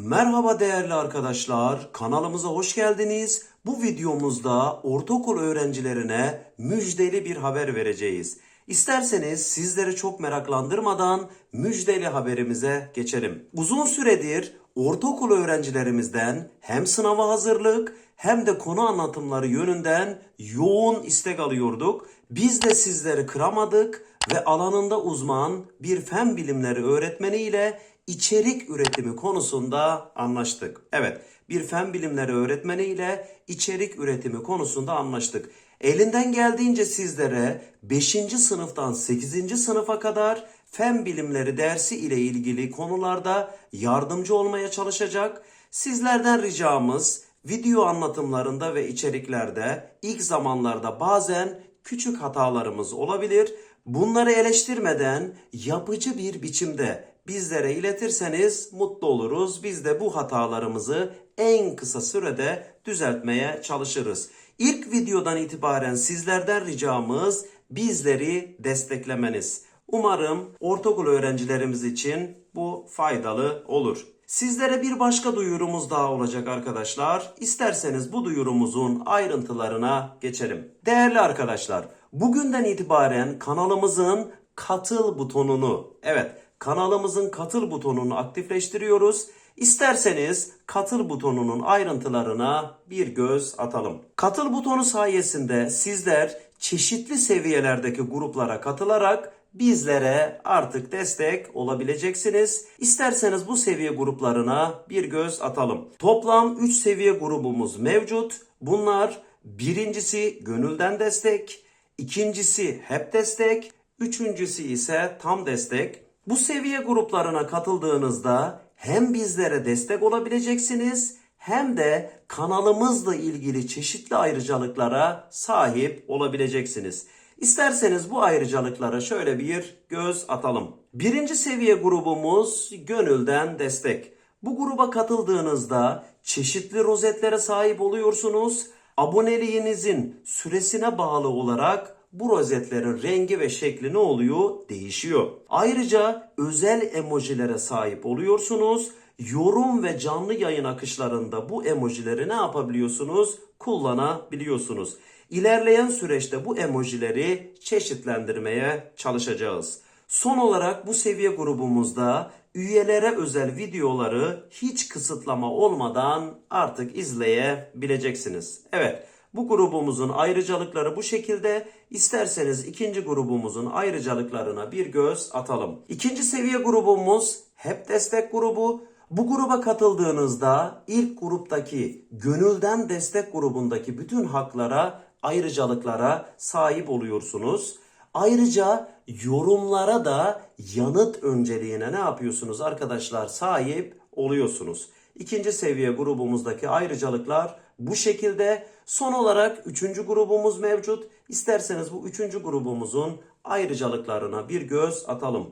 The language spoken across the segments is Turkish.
Merhaba değerli arkadaşlar, kanalımıza hoş geldiniz. Bu videomuzda ortaokul öğrencilerine müjdeli bir haber vereceğiz. İsterseniz sizleri çok meraklandırmadan müjdeli haberimize geçelim. Uzun süredir ortaokul öğrencilerimizden hem sınava hazırlık hem de konu anlatımları yönünden yoğun istek alıyorduk. Biz de sizleri kıramadık ve alanında uzman bir fen bilimleri öğretmeni ile içerik üretimi konusunda anlaştık. Evet, bir fen bilimleri öğretmeni ile içerik üretimi konusunda anlaştık. Elinden geldiğince sizlere 5. sınıftan 8. sınıfa kadar fen bilimleri dersi ile ilgili konularda yardımcı olmaya çalışacak. Sizlerden ricamız video anlatımlarında ve içeriklerde ilk zamanlarda bazen küçük hatalarımız olabilir. Bunları eleştirmeden yapıcı bir biçimde bizlere iletirseniz mutlu oluruz. Biz de bu hatalarımızı en kısa sürede düzeltmeye çalışırız. İlk videodan itibaren sizlerden ricamız bizleri desteklemeniz. Umarım ortaokul öğrencilerimiz için bu faydalı olur. Sizlere bir başka duyurumuz daha olacak arkadaşlar. İsterseniz bu duyurumuzun ayrıntılarına geçelim. Değerli arkadaşlar, bugünden itibaren kanalımızın katıl butonunu, evet kanalımızın katıl butonunu aktifleştiriyoruz. İsterseniz katıl butonunun ayrıntılarına bir göz atalım. Katıl butonu sayesinde sizler çeşitli seviyelerdeki gruplara katılarak bizlere artık destek olabileceksiniz. İsterseniz bu seviye gruplarına bir göz atalım. Toplam 3 seviye grubumuz mevcut. Bunlar birincisi gönülden destek, ikincisi hep destek, üçüncüsü ise tam destek. Bu seviye gruplarına katıldığınızda hem bizlere destek olabileceksiniz hem de kanalımızla ilgili çeşitli ayrıcalıklara sahip olabileceksiniz. İsterseniz bu ayrıcalıklara şöyle bir göz atalım. Birinci seviye grubumuz gönülden destek. Bu gruba katıldığınızda çeşitli rozetlere sahip oluyorsunuz. Aboneliğinizin süresine bağlı olarak bu rozetlerin rengi ve şekli ne oluyor? Değişiyor. Ayrıca özel emojilere sahip oluyorsunuz. Yorum ve canlı yayın akışlarında bu emojileri ne yapabiliyorsunuz? Kullanabiliyorsunuz. İlerleyen süreçte bu emojileri çeşitlendirmeye çalışacağız. Son olarak bu seviye grubumuzda üyelere özel videoları hiç kısıtlama olmadan artık izleyebileceksiniz. Evet, bu grubumuzun ayrıcalıkları bu şekilde. İsterseniz ikinci grubumuzun ayrıcalıklarına bir göz atalım. İkinci seviye grubumuz hep destek grubu. Bu gruba katıldığınızda ilk gruptaki gönülden destek grubundaki bütün haklara, ayrıcalıklara sahip oluyorsunuz. Ayrıca yorumlara da yanıt önceliğine ne yapıyorsunuz arkadaşlar? Sahip oluyorsunuz. İkinci seviye grubumuzdaki ayrıcalıklar bu şekilde. Son olarak üçüncü grubumuz mevcut. İsterseniz bu üçüncü grubumuzun ayrıcalıklarına bir göz atalım.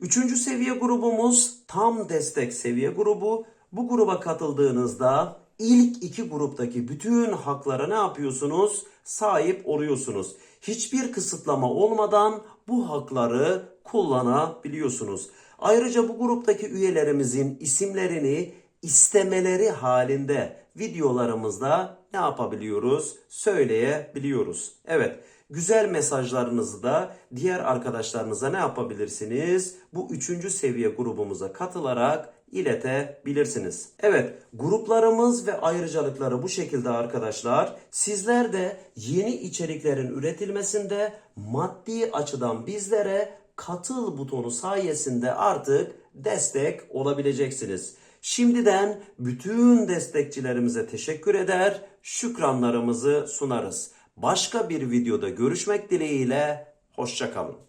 Üçüncü seviye grubumuz tam destek seviye grubu. Bu gruba katıldığınızda ilk iki gruptaki bütün haklara ne yapıyorsunuz? Sahip oluyorsunuz. Hiçbir kısıtlama olmadan bu hakları kullanabiliyorsunuz. Ayrıca bu gruptaki üyelerimizin isimlerini istemeleri halinde videolarımızda ne yapabiliyoruz? Söyleyebiliyoruz. Evet, güzel mesajlarınızı da diğer arkadaşlarınıza ne yapabilirsiniz? Bu üçüncü seviye grubumuza katılarak iletebilirsiniz. Evet, gruplarımız ve ayrıcalıkları bu şekilde arkadaşlar. Sizler de yeni içeriklerin üretilmesinde maddi açıdan bizlere katıl butonu sayesinde artık destek olabileceksiniz. Şimdiden bütün destekçilerimize teşekkür eder, şükranlarımızı sunarız. Başka bir videoda görüşmek dileğiyle, hoşçakalın.